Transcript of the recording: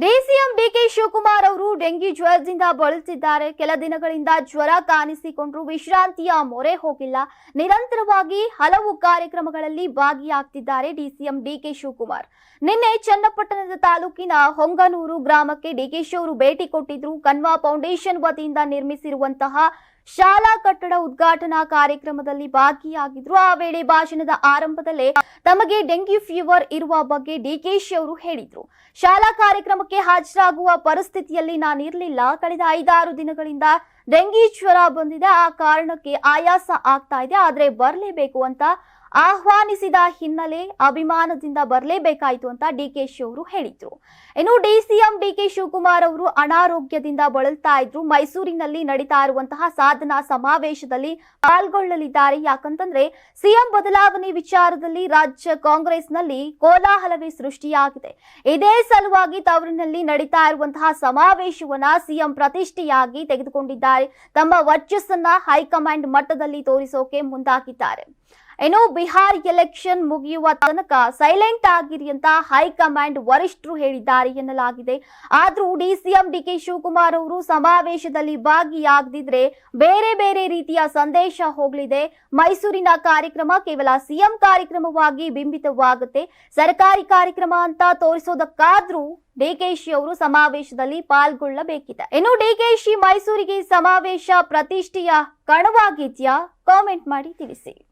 DCM DK Shivakumar ಅವರು dengue ಜ್ವರದಿಂದ ಬಳಲುತ್ತಿದ್ದಾರೆ. ಕೆಲ ದಿನಗಳಿಂದ ಜ್ವರ ಕಾಣಿಸಿಕೊಂಡ್ರು ವಿಶ್ರಾಂತಿಯ ಮೊರೆ ಹೋಗಿಲ್ಲ. ನಿರಂತರವಾಗಿ ಹಲವು ಕಾರ್ಯಕ್ರಮಗಳಲ್ಲಿ ಭಾಗಿಯಾಗ್ತಿದ್ದಾರೆ ಡಿಸಿಎಂ ಡಿಕೆ ಶಿವಕುಮಾರ್. ನಿನ್ನೆ ಚನ್ನಪಟ್ಟಣದ ತಾಲೂಕಿನ ಹೊಂಗನೂರು ಗ್ರಾಮಕ್ಕೆ ಡಿಕೆಶಿ ಅವರು ಭೇಟಿ ಕೊಟ್ಟಿದ್ರು. ಕನ್ವಾ ಫೌಂಡೇಶನ್ ವತಿಯಿಂದ ನಿರ್ಮಿಸಿರುವಂತಹ ಶಾಲಾ ಕಟ್ಟಡ ಉದ್ಘಾಟನಾ ಕಾರ್ಯಕ್ರಮದಲ್ಲಿ ಭಾಗಿಯಾಗಿದ್ರು. ಆ ವೇಳೆ ಭಾಷಣದ ಆರಂಭದಲ್ಲೇ ತಮಗೆ ಡೆಂಗ್ಯೂ ಫೀವರ್ ಇರುವ ಬಗ್ಗೆ ಡಿಕೆಶಿ ಅವರು ಹೇಳಿದ್ರು. ಶಾಲಾ ಕಾರ್ಯಕ್ರಮಕ್ಕೆ ಹಾಜರಾಗುವ ಪರಿಸ್ಥಿತಿಯಲ್ಲಿ ನಾನಿರಲಿಲ್ಲ. ಕಳೆದ ಐದಾರು ದಿನಗಳಿಂದ ಡೆಂಗಿ ಜ್ವರ ಬಂದಿದೆ. ಆ ಕಾರಣಕ್ಕೆ ಆಯಾಸ ಆಗ್ತಾ ಇದೆ. ಆದ್ರೆ ಬರಲೇಬೇಕು ಅಂತ ಆಹ್ವಾನಿಸಿದ ಹಿನ್ನೆಲೆ ಅಭಿಮಾನದಿಂದ ಬರಲೇಬೇಕಾಯಿತು ಅಂತ ಡಿಕೆಶಿ ಅವರು ಹೇಳಿದ್ರು. ಇನ್ನು ಡಿಸಿಎಂ ಡಿಕೆ ಶಿವಕುಮಾರ್ ಅವರು ಅನಾರೋಗ್ಯದಿಂದ ಬಳಲ್ತಾ ಇದ್ರು. ಮೈಸೂರಿನಲ್ಲಿ ನಡೀತಾ ಇರುವಂತಹ ಸಾಧನಾ ಸಮಾವೇಶದಲ್ಲಿ ಪಾಲ್ಗೊಳ್ಳಲಿದ್ದಾರೆ. ಯಾಕಂತಂದ್ರೆ ಸಿಎಂ ಬದಲಾವಣೆ ವಿಚಾರದಲ್ಲಿ ರಾಜ್ಯ ಕಾಂಗ್ರೆಸ್ನಲ್ಲಿ ಕೋಲಾಹಲವೇ ಸೃಷ್ಟಿಯಾಗಿದೆ. ಇದೇ ಸಲುವಾಗಿ ತವರಿನಲ್ಲಿ ನಡೀತಾ ಇರುವಂತಹ ಸಮಾವೇಶವನ್ನ ಸಿಎಂ ಪ್ರತಿಷ್ಠೆಯಾಗಿ ತೆಗೆದುಕೊಂಡಿದ್ದಾರೆ. ತಮ್ಮ ವರ್ಚಸ್ಸನ್ನ ಹೈಕಮಾಂಡ್ ಮಟ್ಟದಲ್ಲಿ ತೋರಿಸೋಕೆ ಮುಂದಾಗಿದ್ದಾರೆ. ಇನ್ನು ಬಿಹಾರ್ ಎಲೆಕ್ಷನ್ ಮುಗಿಯುವ ತನಕ ಸೈಲೆಂಟ್ ಆಗಿರಿ ಅಂತ ಹೈಕಮಾಂಡ್ ವರಿಷ್ಠರು ಹೇಳಿದ್ದಾರೆ ಎನ್ನಲಾಗಿದೆ. ಆದ್ರೂ ಡಿಸಿಎಂ ಡಿಕೆ ಶಿವಕುಮಾರ್ ಅವರು ಸಮಾವೇಶದಲ್ಲಿ ಭಾಗಿಯಾಗದಿದ್ರೆ ಬೇರೆ ಬೇರೆ ರೀತಿಯ ಸಂದೇಶ ಹೋಗಲಿದೆ. ಮೈಸೂರಿನ ಕಾರ್ಯಕ್ರಮ ಕೇವಲ ಸಿಎಂ ಕಾರ್ಯಕ್ರಮವಾಗಿ ಬಿಂಬಿತವಾಗುತ್ತೆ. ಸರ್ಕಾರಿ ಕಾರ್ಯಕ್ರಮ ಅಂತ ತೋರಿಸೋದಕ್ಕಾದ್ರೂ ಡಿಕೆಶಿ ಅವರು ಸಮಾವೇಶದಲ್ಲಿ ಪಾಲ್ಗೊಳ್ಳಬೇಕಿದೆ. ಇನ್ನು ಡಿಕೆಶಿ ಮೈಸೂರಿಗೆ ಸಮಾವೇಶ ಪ್ರತಿಷ್ಠೆಯ ಕಣವಾಗಿದೆಯಾ? ಕಾಮೆಂಟ್ ಮಾಡಿ ತಿಳಿಸಿ.